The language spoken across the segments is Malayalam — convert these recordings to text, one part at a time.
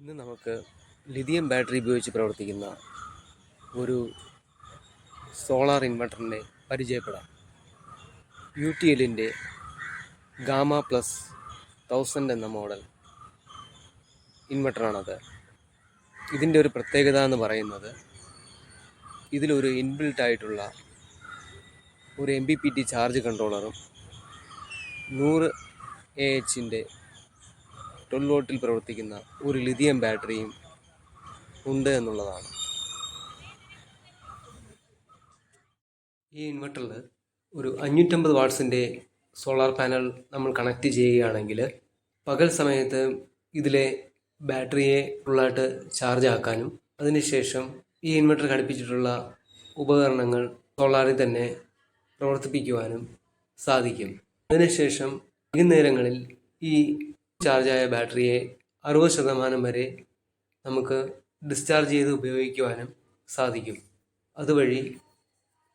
നമുക്ക് ലിഥിയം ബാറ്ററി ഉപയോഗിച്ച് പ്രവർത്തിക്കുന്ന ഒരു സോളാർ ഇൻവെർട്ടറിനെ പരിചയപ്പെടാം. യു ടി എല്ലിന്റെ ഗാമ പ്ലസ് തൗസൻഡ് എന്ന മോഡൽ ഇൻവെർട്ടറാണത്. ഇതിന്റെ ഒരു പ്രത്യേകത എന്ന് പറയുന്നത് ഇതിലൊരു ഇൻബിൽട്ട് ആയിട്ടുള്ള ഒരു M B P T charge കൺട്രോളറും നൂറ് എ എച്ചിന്റെ ട്വൽവ് വോട്ടിൽ പ്രവർത്തിക്കുന്ന ഒരു ലിഥിയം ബാറ്ററിയും ഉണ്ട് എന്നുള്ളതാണ്. ഈ ഇൻവെർട്ടറിൽ ഒരു അഞ്ഞൂറ്റമ്പത് വാട്ട്സിന്റെ സോളാർ പാനൽ നമ്മൾ കണക്ട് ചെയ്യുകയാണെങ്കിൽ പകൽ സമയത്ത് ഇതിലെ ബാറ്ററിയെ ഫുള്ളായിട്ട് ചാർജ് ആക്കാനും അതിനുശേഷം ഈ ഇൻവെർട്ടർ ഘടിപ്പിച്ചിട്ടുള്ള ഉപകരണങ്ങൾ സോളാറിൽ തന്നെ പ്രവർത്തിപ്പിക്കുവാനും സാധിക്കും. അതിനുശേഷം വൈകുന്നേരങ്ങളിൽ ഈ ചാർജായ ബാറ്ററിയെ അറുപത് ശതമാനം വരെ നമുക്ക് ഡിസ്ചാർജ് ചെയ്ത് ഉപയോഗിക്കുവാനും സാധിക്കും. അതുവഴി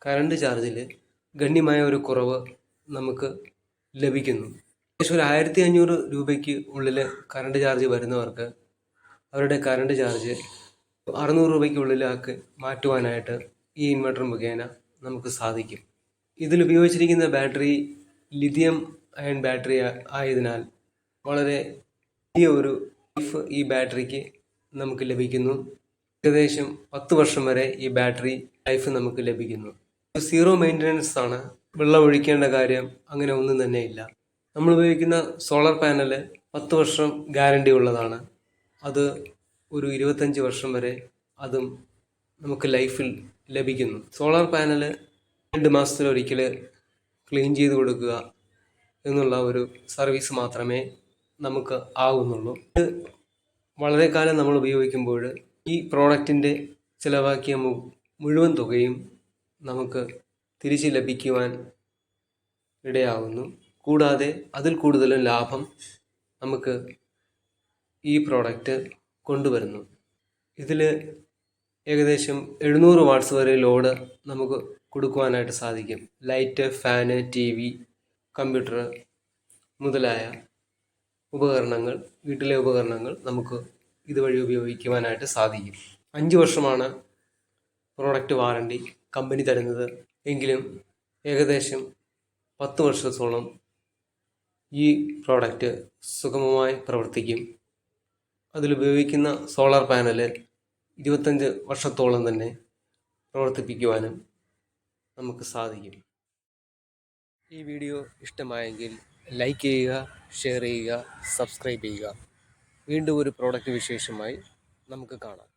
കറണ്ട് ചാർജിൽ ഗണ്യമായ ഒരു കുറവ് നമുക്ക് ലഭിക്കുന്നു. ഏകദേശം ഒരു ആയിരത്തി അഞ്ഞൂറ് രൂപയ്ക്ക് ഉള്ളിൽ കറണ്ട് ചാർജ് വരുന്നവർക്ക് അവരുടെ കറണ്ട് ചാർജ് അറുന്നൂറ് രൂപയ്ക്ക് ഉള്ളിലാക്കി മാറ്റുവാനായിട്ട് ഈ ഇൻവെർട്ടർ മുഖേന നമുക്ക് സാധിക്കും. ഇതിൽ ഉപയോഗിച്ചിരിക്കുന്ന ബാറ്ററി ലിഥിയം അയൺ ബാറ്ററി ആയതിനാൽ വളരെ വലിയ ഒരു ലൈഫ് ഈ ബാറ്ററിക്ക് നമുക്ക് ലഭിക്കുന്നു. ഏകദേശം പത്ത് വർഷം വരെ ഈ ബാറ്ററി ലൈഫ് നമുക്ക് ലഭിക്കുന്നു. സീറോ മെയിന്റനൻസ് ആണ്. വെള്ളം ഒഴിക്കേണ്ട കാര്യം അങ്ങനെ ഒന്നും തന്നെ ഇല്ല. നമ്മൾ ഉപയോഗിക്കുന്ന സോളാർ പാനൽ പത്ത് വർഷം ഗ്യാരണ്ടി ഉള്ളതാണ്. അത് ഒരു ഇരുപത്തഞ്ച് വർഷം വരെ അതും നമുക്ക് ലൈഫിൽ ലഭിക്കുന്നു. സോളാർ പാനൽ രണ്ട് മാസത്തിലൊരിക്കൽ ക്ലീൻ ചെയ്ത് കൊടുക്കുക എന്നുള്ള ഒരു സർവീസ് മാത്രമേ നമുക്ക് ആകുന്നുള്ളൂ ഇത് വളരെ കാലം നമ്മൾ ഉപയോഗിക്കുമ്പോൾ ഈ പ്രോഡക്റ്റിന്റെ ചിലവാക്കിയ മുഴുവൻ തുകയും നമുക്ക് തിരിച്ച് ലഭിക്കുവാൻ ഇടയാകുന്നു കൂടാതെ അതിൽ കൂടുതലും ലാഭം നമുക്ക് ഈ പ്രോഡക്റ്റ് കൊണ്ടുവരുന്നു. ഇതിൽ ഏകദേശം എഴുന്നൂറ് വാട്ട്സ് വരെ ലോഡ് നമുക്ക് കൊടുക്കുവാനായിട്ട് സാധിക്കും. Light fan T V computer മുതലായ ഉപകരണങ്ങൾ വീട്ടിലെ ഉപകരണങ്ങൾ നമുക്ക് ഇതുവഴി ഉപയോഗിക്കുവാനായിട്ട് സാധിക്കും. അഞ്ച് വർഷമാണ് പ്രോഡക്റ്റ് വാറണ്ടി കമ്പനി തരുന്നത്. എങ്കിലും ഏകദേശം പത്ത് വർഷത്തോളം ഈ പ്രോഡക്റ്റ് സുഗമമായി പ്രവർത്തിക്കും. അതിലുപയോഗിക്കുന്ന സോളാർ പാനൽ ഇരുപത്തഞ്ച് വർഷത്തോളം തന്നെ പ്രവർത്തിപ്പിക്കുവാനും നമുക്ക് സാധിക്കും. ഈ വീഡിയോ ഇഷ്ടമായെങ്കിൽ ലൈക്ക് ചെയ്യുക ഷെയർ ചെയ്യുക സബ്സ്ക്രൈബ് ചെയ്യുക. വീണ്ടും ഒരു പ്രോഡക്റ്റ് വിശേഷമായി നമുക്ക് കാണാം.